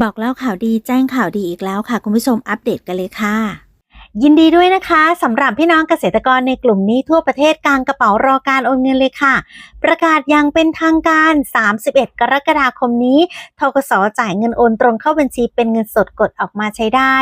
บอกเล่าข่าวดีแจ้งข่าวดีอีกแล้วค่ะ คุณผู้ชมอัปเดตกันเลยค่ะ ยินดีด้วยนะคะสำหรับพี่น้องเกษตรกรในกลุ่มนี้ทั่วประเทศกลางกระเป๋ารอการโอนเงินเลยค่ะ ประกาศอยังเป็นทางการ 31 กรกฎาคมนี้ทกสจ่ายเงินโอนตรงเข้าบัญชีเป็นเงินสดกดออกมาใช้ได้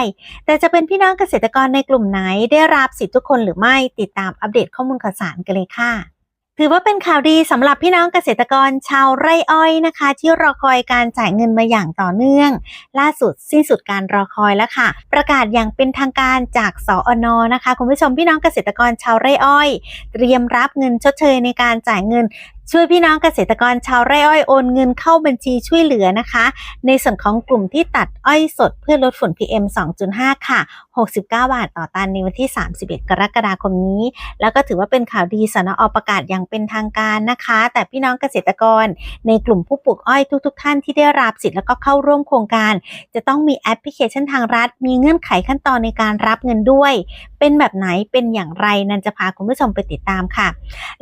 แต่จะเป็นพี่น้องเกษตรกรในกลุ่มไหนได้รับสิทธิ์ทุกคนหรือไม่ติดตามอัปเดตข้อมูลข่าวสารกันเลยค่ะ ถือว่าเป็นข่าวดีสำหรับพี่น้องเกษตรกรชาวไร่อ้อยนะคะ ที่รอคอยการจ่ายเงินมาอย่างต่อเนื่อง ล่าสุดสิ้นสุดการรอคอยแล้วค่ะ ประกาศอย่างเป็นทางการจากสออนนะคะ คุณผู้ชมพี่น้องเกษตรกรชาวไร่อ้อย เตรียมรับเงินชดเชยในการจ่ายเงิน ช่วยพี่น้องเกษตรกรชาวไร่อ้อยโอนเงินเข้าบัญชีช่วยเหลือนะคะ ในส่วนของกลุ่มที่ตัดอ้อยสดเพื่อลดฝุ่น PM 2.5 ค่ะ 69 บาทต่อตันในวันที่ 31 กรกฎาคมนี้ แล้วก็ถือว่าเป็นข่าวดีสนอประกาศอย่างเป็นทางการนะคะ แต่พี่น้องเกษตรกรในกลุ่มผู้ปลูกอ้อยทุกๆทท่านที่ได้รับสิทธิ์แล้วก็เข้าร่วมโครงการ จะต้องมีแอปพลิเคชันทางรัฐ มีเงื่อนไขขั้นตอนในการรับเงินด้วย เป็นแบบไหนเป็นอย่างไรนันจะพาคุณผู้ชมไปติดตามค่ะ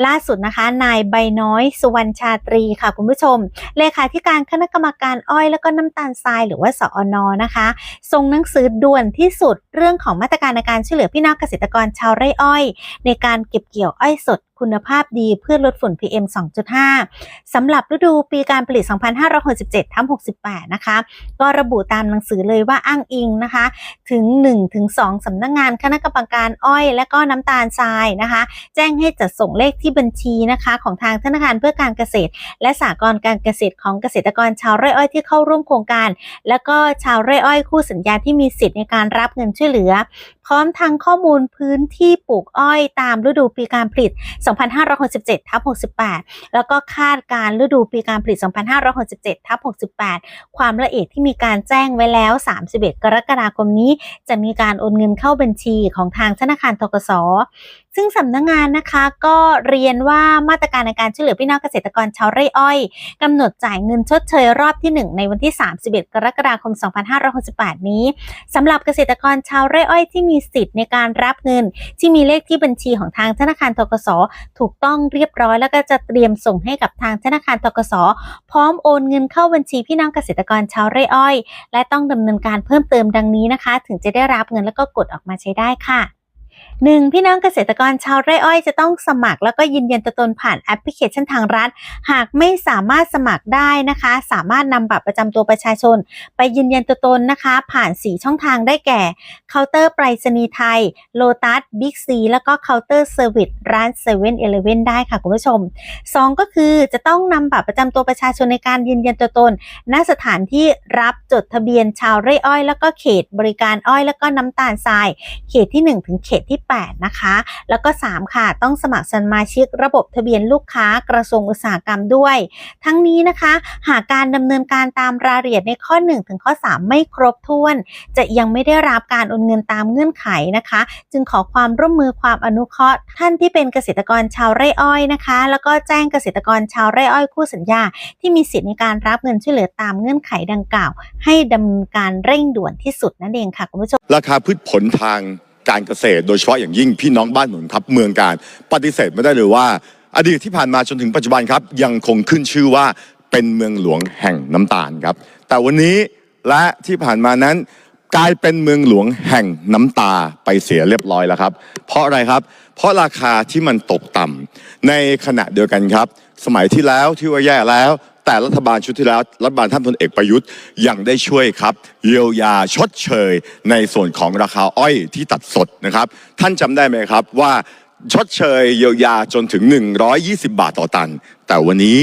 ล่าสุดนะคะนายใบน้อยสุวรรณชาตรีค่ะคุณผู้ชม เลขาธิการคณะกรรมการอ้อยแล้วก็น้ำตาลทรายหรือว่าสอนอนะคะส่งหนังสือด่วนที่สุดเรื่องของมาตรการในการช่วยเหลือพี่น้องเกษตรกรชาวไร่อ้อย ในการเก็บเกี่ยวอ้อยสด คุณภาพดีเพื่อลดฝุ่น PM 2.5สำหรับฤดูปีการผลิต 2567ทับ68 นะคะ ก็ระบุตามหนังสือเลยว่าอ้างอิงนะคะ ถึง 1-2สำนักงงานคณะกรรมการอ้อยและก็น้ำตาลทรายนะคะ แจ้งให้จัดส่งเลขที่บัญชีนะคะ ของทางธนาคารเพื่อการเกษตร และสหกรณ์การเกษตรของเกษตรกรชาวไร่อ้อยที่เข้าร่วมโครงการ แล้วก็ชาวไร่อ้อยคู่สัญญาที่มีสิทธิ์ในการรับเงินช่วยเหลือพร้อมทั้งข้อมูลพื้นที่ปลูกอ้อยตามฤดูปีการผลิต 2567ทับ68 แล้วก็คาดการฤดูปีการผลิต 2567ทับ68 ความละเอียดที่มีการแจ้งไว้แล้ว 31 กรกฎาคมนี้ จะมีการโอนเงินเข้าบัญชีของทางธนาคารทกสซึ่งสำนักงงานนะคะก็เรียนว่ามาตรการในการช่วยเหลือพี่น้องเกษตรกรชาวไร่อ้อยกำหนดจ่ายเงินชดเชยรอบที่ 1 ในวันที่ 31 กรกฎาคม 2568 นี้สำหรับเกษตรกรชาวไร่อ้อยที่มีสิทธิ์ในการรับเงิน ที่มีเลขที่บัญชีของทางธนาคารทกสถูกต้องเรียบร้อย แล้วก็จะเตรียมส่งให้กับทางธนาคารทกสพร้อมโอนเงินเข้าบัญชีพี่น้องเกษตรกรชาวไร่อ้อย และต้องดำเนินการเพิ่มเติมดังนี้นะคะ ถึงจะได้รับเงินแล้วก็กดออกมาใช้ได้ค่ะ หนึ่งพี่น้องเกษตรกรชาวไร่อ้อยจะต้องสมัคร แล้วก็ยืนยันตัวตนผ่านแอปพลิเคชันทางรัฐ หากไม่สามารถสมัครได้นะคะ สามารถนำบัตรประจำตัวประชาชน ไปยืนยันตัวตนนะคะ ผ่าน 4 ช่องทางได้แก่เคาน์เตอร์ไปรษณีย์ไทยโลตัสบิ๊กซีแล้วก็เคาน์เตอร์เซอร์วิสร้าน7 e เ e ่ e อเลเว่นได้ค่ะคุณผู้ชม 2 ก็คือจะต้องนำบัตรประจำตัวประชาชนในการยืนยันตัวตนณสถานที่รับจดทะเบียนชาวไร่อ้อย แล้วก็เขตบริการอ้อย แล้วก็น้ำตาลทราย เขตที่ 1 ถึงเขตที่8 นะคะ แล้วก็ 3 ค่ะ ต้องสมัครสมาชิกระบบทะเบียนลูกค้ากระทรวงอุตสาหกรรมด้วย ทั้งนี้นะคะ หากการดำเนินการตามรายละเอียดในข้อ 1 ถึงข้อ 3 ไม่ครบถ้วน จะยังไม่ได้รับการโอนเงินตามเงื่อนไขนะคะ จึงขอความร่วมมือความอนุเคราะห์ ท่านที่เป็นเกษตรกรชาวไร่อ้อยนะคะ แล้วก็แจ้งเกษตรกรชาวไร่อ้อยคู่สัญญา ที่มีสิทธิ์ในการรับเงินช่วยเหลือตามเงื่อนไขดังกล่าว ให้ดำเนินการเร่งด่วนที่สุดนั่นเองค่ะคุณผู้ชมราคาพืชผลทาง การเกษตร โดยเฉพาะอย่างยิ่งพี่น้องบ้านหนุนทับเมืองการปฏิเสธไม่ได้เลยว่า อดีตที่ผ่านมาจนถึงปัจจุบันครับยังคงขึ้นชื่อว่าเป็นเมืองหลวงแห่งน้ำตาลครับ แต่วันนี้และที่ผ่านมานั้นกลายเป็นเมืองหลวงแห่งน้ำตาไปเสียเรียบร้อยแล้วครับ เพราะอะไรครับ เพราะราคาที่มันตกต่ำในขณะเดียวกันครับ สมัยที่แล้วที่ว่าแย่แล้ว แต่รัฐบาลชุดที่แล้วรัฐบาลท่านพลเอกประยุทธ์ยังได้ช่วยครับ เยียวยาชดเชย ในส่วนของราคาอ้อยที่ตัดสดนะครับ ท่านจำได้ไหมครับว่าชดเชยเยียวยาจนถึง 120 บาทต่อตัน แต่วันนี้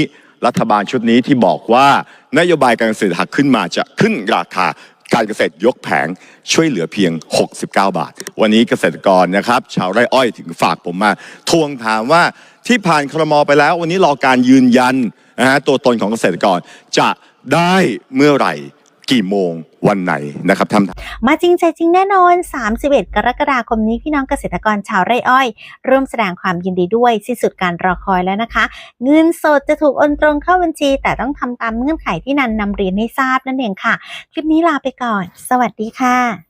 รัฐบาลชุดนี้ที่บอกว่านโยบายการเกษตรหักขึ้นมาจะขึ้นราคาการเกษตรยกแผงช่วยเหลือเพียง 69 บาท วันนี้เกษตรกรนะครับ ชาวไร่อ้อยถึงฝากผมมา ทวงถามว่าที่ผ่านครมไปแล้ว วันนี้รอการยืนยัน นะฮะตัวตนของเกษตรกรจะได้เมื่อไหร่กี่โมงวันไหนนะครับท่านมาจริงใจจริงแน่นอน 31 กรกฎาคมนี้พี่น้องเกษตรกรชาวไร่อ้อย ร่วมแสดงความยินดีด้วยสิ้นสุดการรอคอยแล้วนะคะ เงินสดจะถูกโอนตรงเข้าบัญชี แต่ต้องทำตามเงื่อนไขที่นันนำเรียนให้ทราบนั่นเองค่ะ คลิปนี้ลาไปก่อน สวัสดีค่ะ